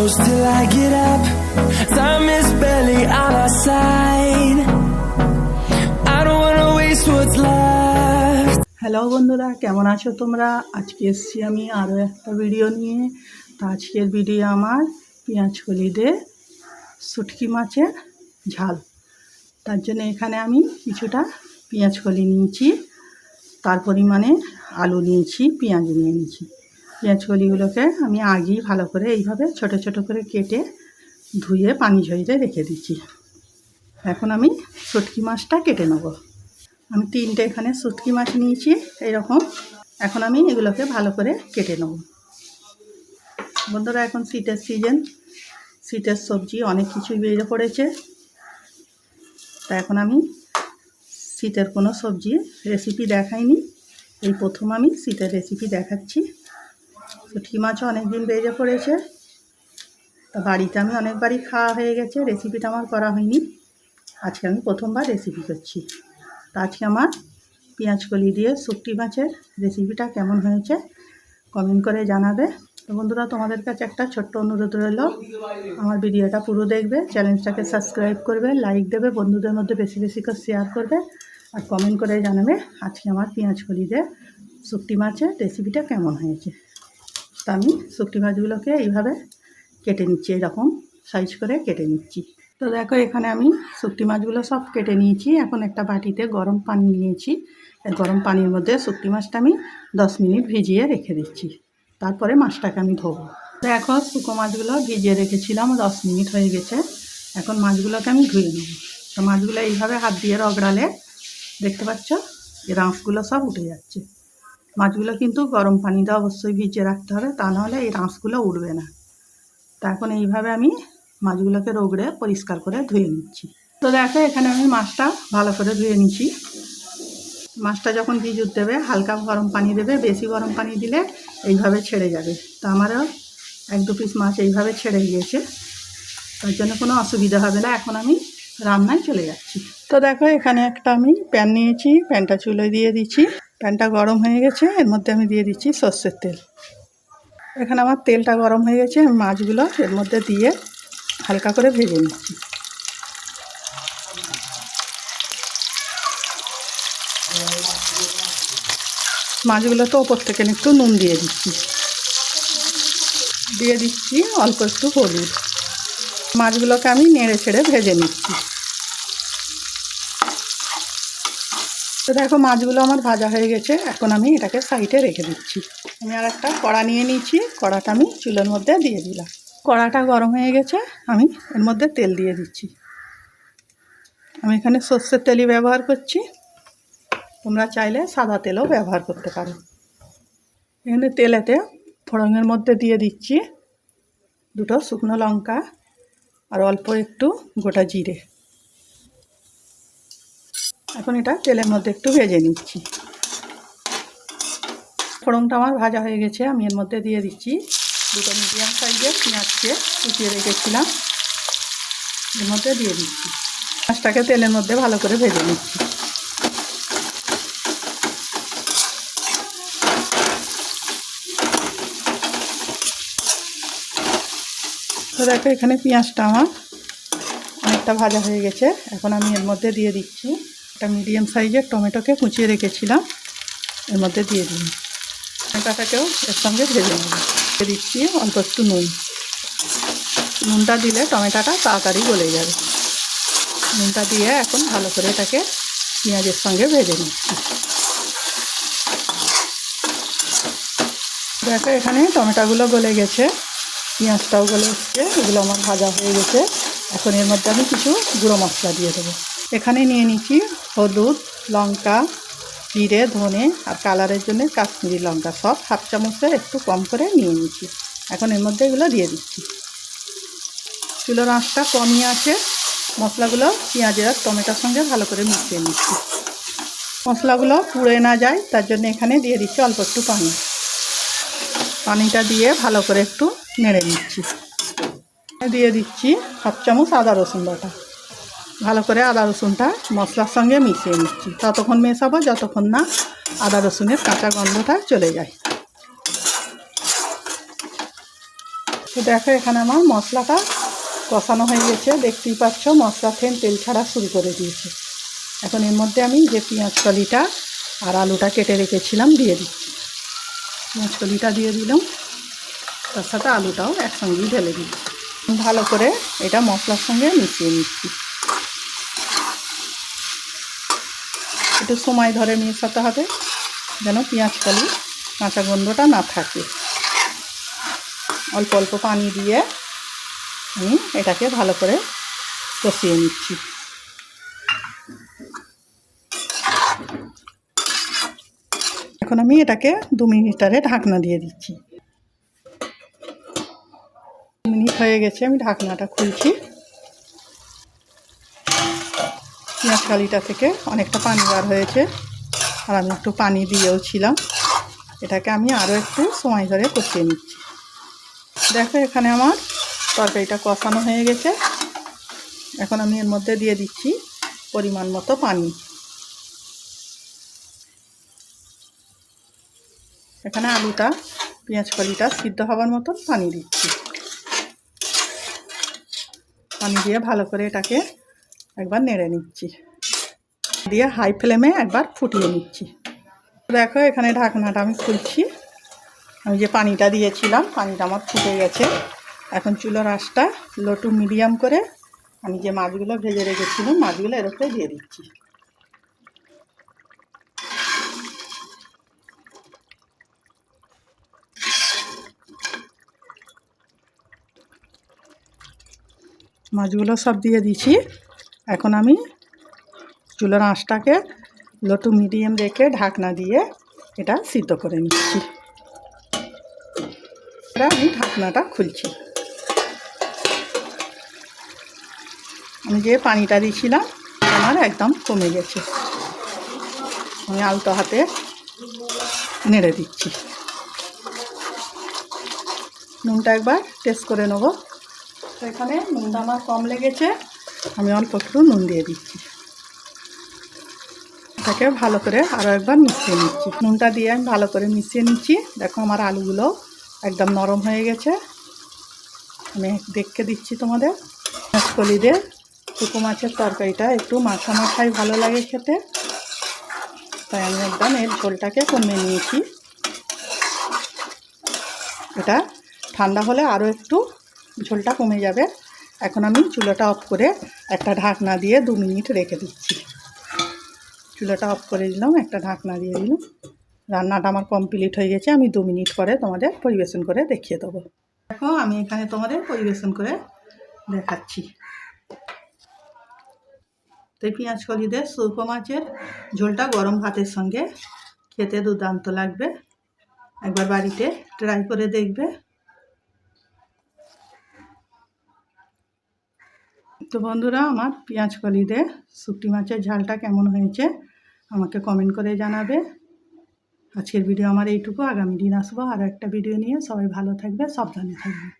close till I get up. Time is barely on our side. I don't wanna waste what's left. Hello বন্ধুরা, কেমন আছো তোমরা আজকে এসছি আমি আরও একটা ভিডিও নিয়ে তো আজকের ভিডিও আমার পেঁয়াজ কলি দিয়ে শুটকি মাছের ঝাল তার জন্য এখানে আমি কিছুটা পেঁয়াজ কলি নিয়েছি তার পরিমাণে আলু নিয়েছি, পেঁয়াজ নিয়ে নিয়েছি পেঁয়াজ কলিগুলোকে আমি আগেই ভালো করে এইভাবে ছোট ছোট করে কেটে ধুয়ে পানি ঝরিয়ে রেখে দিচ্ছি। এখন আমি শুটকি মাছটা কেটে নেব। আমি তিনটে এখানে শুটকি মাছ নিয়েছি, এইরকম। এখন আমি এগুলোকে ভালো করে কেটে নেব। বন্ধুরা, এখন শীতের সিজন। শীতের সবজি অনেক কিছুই বেরিয়ে পড়েছে। তা এখন আমি শীতের কোনো সবজি রেসিপি দেখাইনি। এই প্রথম আমি শীতের রেসিপি দেখাচ্ছি। শুটকি মাছও অনেক দিন বেরিয়ে পড়েছে। তা বাড়িতে আমি অনেকবারই খাওয়া হয়ে গেছে রেসিপিটা আমার করা হয়নি। আজকে আমি প্রথমবার রেসিপি করছি। তো আজকে আমার পেঁয়াজ কলি দিয়ে শুটকি মাছের রেসিপিটা কেমন হয়েছে কমেন্ট করে জানাবে। তো বন্ধুরা, তোমাদের কাছে একটা ছোট্ট অনুরোধ রইল। আমার ভিডিওটা পুরো দেখবে চ্যানেলটাকে সাবস্ক্রাইব করবে লাইক দেবে, বন্ধুদের মধ্যে বেশি বেশি করে শেয়ার করবে আর কমেন্ট করে জানাবে আজকে আমার পেঁয়াজ কলি দিয়ে শুটকি মাছের রেসিপিটা কেমন হয়েছে। আমি শুটকি মাছগুলোকে এইভাবে কেটে নিচ্ছি, এরকম সাইজ করে কেটে নিচ্ছি। তো দেখো, এখানে আমি শুটকি মাছগুলো সব কেটে নিয়েছি। এখন একটা বাটিতে গরম পানি নিয়েছি। গরম পানির মধ্যে শুটকি মাছটা আমি দশ মিনিট ভিজিয়ে রেখে দিচ্ছি। তারপরে মাছটাকে আমি ধোবো। দেখো শুকো মাছগুলো ভিজিয়ে রেখেছিলাম, দশ মিনিট হয়ে গেছে। এখন মাছগুলোকে আমি ধুয়ে নেব। তো মাছগুলো এইভাবে হাত দিয়ে রগড়ালে, দেখতে পাচ্ছ? এই রাঁশগুলো সব উঠে যাচ্ছে। মাছগুলো কিন্তু গরম পানিতে অবশ্যই ভিজিয়ে রাখতে হবে, তা নাহলে এই রাঁশগুলো উঠবে না। তা এখন এইভাবে আমি মাছগুলোকে রোগড়ে পরিষ্কার করে ধুয়ে নিচ্ছি। তো দেখো, এখানে আমি মাছটা ভালো করে ধুয়ে নিচ্ছি। মাছটা যখন ভিজুত দেবে হালকা গরম পানি দেবে, বেশি গরম পানি দিলে এইভাবে ছেড়ে যাবে। তো আমারও এক দু পিস মাছ এইভাবে ছেড়ে গিয়েছে, তার জন্য কোনো অসুবিধা হবে না, এখন আমি রান্নায় চলে যাচ্ছি। তো দেখো, এখানে একটা আমি প্যান নিয়েছি, প্যানটা চুলোয় দিয়ে দিচ্ছি। প্যানটা গরম হয়ে গেছে, এর মধ্যে আমি দিয়ে দিচ্ছি সর্ষের তেল। এখানে আমার তেলটা গরম হয়ে গেছে, আমি মাছগুলো এর মধ্যে দিয়ে হালকা করে ভেজে নিচ্ছি। মাছগুলো তো ওপর থেকে একটু নুন দিয়ে দিচ্ছি। দিয়ে দিচ্ছি অল্প একটু হলুদ। মাছগুলোকে আমি নেড়ে ছেড়ে ভেজে নিচ্ছি। তো দেখো মাছগুলো আমার ভাজা হয়ে গেছে, এখন আমি এটাকে সাইডে রেখে দিচ্ছি। আমি আর একটা কড়া নিয়ে নিয়েছি, কড়াটা আমি চুলের মধ্যে দিয়ে দিলাম। কড়াটা গরম হয়ে গেছে, আমি এর মধ্যে তেল দিয়ে দিচ্ছি। আমি এখানে সর্ষের তেলই ব্যবহার করছি, তোমরা চাইলে সাদা তেলও ব্যবহার করতে পারো। এখানে তেলেতে ফোড়নের মধ্যে দিয়ে দিচ্ছি দুটো শুকনো লঙ্কা আর অল্প একটু গোটা জিরে। এখন এটা তেলের মধ্যে একটু ভেজে নিচ্ছি। ফোড়নটা আমার ভাজা হয়ে গেছে, আমি এর মধ্যে দিয়ে দিচ্ছি দুটো মিডিয়াম সাইজের পেঁয়াজকে কুচিয়ে রেখেছিলাম। এর মধ্যে দিয়ে দিচ্ছি। পেঁয়াজটাকে তেলের মধ্যে ভালো করে ভেজে নিচ্ছি। তো দেখো, এখানে পেঁয়াজটা আমার অনেকটা ভাজা হয়ে গেছে। এখন আমি এর মধ্যে দিয়ে দিচ্ছি। একটা মিডিয়াম সাইজের টমেটোকে কুচিয়ে রেখেছিলাম। এর মধ্যে দিয়ে দিন। টমেটোটাকেও এর সঙ্গে ভেজে নেব। দিচ্ছি অল্প একটু নুন। নুনটা দিলে টমেটোটা তাড়াতাড়ি গলে যাবে। নুনটা দিয়ে এখন ভালো করে এটাকে পেঁয়াজের সঙ্গে ভেজে নিচ্ছি। দেখো, এখানে টমেটোগুলো গলে গেছে। পেঁয়াজটাও গলে এসছে এগুলো আমার ভাজা হয়ে গেছে। এখন এর মধ্যে আমি কিছু গুঁড়ো মশলা দিয়ে দেবো। এখানে নিয়ে নিচ্ছি হলুদ, লঙ্কা, জিরে, ধনে আর কালারের জন্য কাশ্মীরি লঙ্কা সব হাফ চামচে একটু কম করে নিয়ে নিচ্ছি এখন এর মধ্যে এগুলো দিয়ে দিচ্ছি। চুলোর আঁচটা কমই আছে। মশলাগুলো পেঁয়াজের আর টমেটোর সঙ্গে ভালো করে মিশিয়ে নিচ্ছি। মশলাগুলো পুড়ে না যায়, তার জন্য এখানে দিয়ে দিচ্ছি অল্প একটু পানি। পানিটা দিয়ে ভালো করে একটু নেড়ে নিচ্ছি। দিয়ে দিচ্ছি হাফ চামচ আদা রসুন বাটা। ভালো করে আদা রসুনটা মশলার সঙ্গে মিশিয়ে নিচ্ছি। ততক্ষণ মেশাবো যতক্ষণ না আদা রসুনের কাঁচা গন্ধটা চলে যায়। তো দেখো এখানে আমার মশলাটা কষানো হয়ে গেছে। দেখতেই পাচ্ছ মশলা থেন তেল ছাড়া শুরু করে দিয়েছে। এখন এর মধ্যে আমি যে পেঁয়াজ কলিটা আর আলুটা কেটে রেখেছিলাম দিয়ে দিচ্ছি পেঁয়াজ কলিটা দিয়ে দিলাম। তার সাথে আলুটাও একসঙ্গেই ঢেলে দিচ্ছি ভালো করে এটা মশলার সঙ্গে মিশিয়ে নিচ্ছি। একটু সময় ধরে মেশাতে হবে, যেন পেঁয়াজ কালি, কাঁচা গন্ধটা না থাকে। অল্প অল্প পানি দিয়ে আমি এটাকে ভালো করে কষিয়ে নিচ্ছি। এখন আমি এটাকে দু মিনিটারে ঢাকনা দিয়ে দিচ্ছি। মিনিট হয়ে গেছে, আমি ঢাকনাটা খুলছি। পেঁয়াজ কালিটা থেকে অনেকটা পানি বার হয়েছে। আর আমি একটু পানি দিয়েও ছিলাম। এটাকে আমি আরও একটু সময় ধরে কষিয়ে নিচ্ছি। দেখো এখানে আমার তরকারিটা কষানো হয়ে গেছে। এখন আমি এর মধ্যে দিয়ে দিচ্ছি পরিমাণ মতো পানি। এখানে আলুটা, পেঁয়াজ কলিটা সিদ্ধ হওয়ার মতন পানি দিচ্ছি। পানি দিয়ে ভালো করে এটাকে একবার নেড়ে নিচ্ছি। দিয়ে হাই ফ্লেমে একবার ফুটিয়ে নিচ্ছি। দেখো এখানে ঢাকনাটা আমি খুলছি। আমি যে পানিটা দিয়েছিলাম, পানিটা আমার ফুটে গেছে। এখন চুলোর আঁচটা লো টু মিডিয়াম করে আমি যে মাছগুলো ভেজে রেখেছিলাম, মাছগুলো এর উপরে দিয়ে দিচ্ছি। মাছগুলো সব দিয়ে দিচ্ছি। এখন আমি চুলোর আঁশটাকে লো টু মিডিয়াম রেখে ঢাকনা দিয়ে এটা সিদ্ধ করে নিচ্ছি। এবার আমি ঢাকনাটা খুলছি। আমি যে পানিটা দিয়েছিলাম, আমার একদম কমে গেছে। আমি আলতো হাতে নেড়ে দিচ্ছি। নুনটা একবার টেস্ট করে নেব। এখানে নুনটা আমার কম লেগেছে। আমি অল্প একটু নুন দিয়ে দিচ্ছি। এটাকে ভালো করে আরও একবার মিশিয়ে নিচ্ছি। নুনটা দিয়ে আমি ভালো করে মিশিয়ে নিচ্ছি। দেখো আমার আলুগুলো একদম নরম হয়ে গেছে। আমি দেখে দিচ্ছি তোমাদের। মাছকলি দিয়ে শুকো মাছের তরকারিটা একটু মাখা মাখাই ভালো লাগে খেতে। তাই আমি একদম এর ঝোলটাকে কমিয়ে নিয়েছি। এটা ঠান্ডা হলে আরও একটু ঝোলটা কমে যাবে। এখন আমি চুলোটা অফ করে একটা ঢাকনা দিয়ে দু মিনিট রেখে দিচ্ছি। চুলোটা অফ করে দিলাম, একটা ঢাকনা দিয়ে দিলাম। রান্নাটা আমার কমপ্লিট হয়ে গেছে, আমি দু মিনিট পরে তোমাদের পরিবেশন করে দেখিয়ে দেবো। দেখো, আমি এখানে তোমাদের পরিবেশন করে দেখাচ্ছি। তো এই পেঁয়াজ দিয়ে শুকো মাছের ঝোলটা গরম ভাতের সঙ্গে খেতে দুর্দান্ত লাগবে। একবার বাড়িতে ট্রাই করে দেখবে। তো বন্ধুরা, আমার পেঁয়াজ কলি দিয়ে শুকটি মাছের ঝালটা কেমন হয়েছে আমাকে কমেন্ট করে জানাবে। আজকের ভিডিও আমার এইটুকু। আগামী দিন আসব আর একটা ভিডিও নিয়ে। সবাই ভালো থাকবে, সাবধানে থাকবে।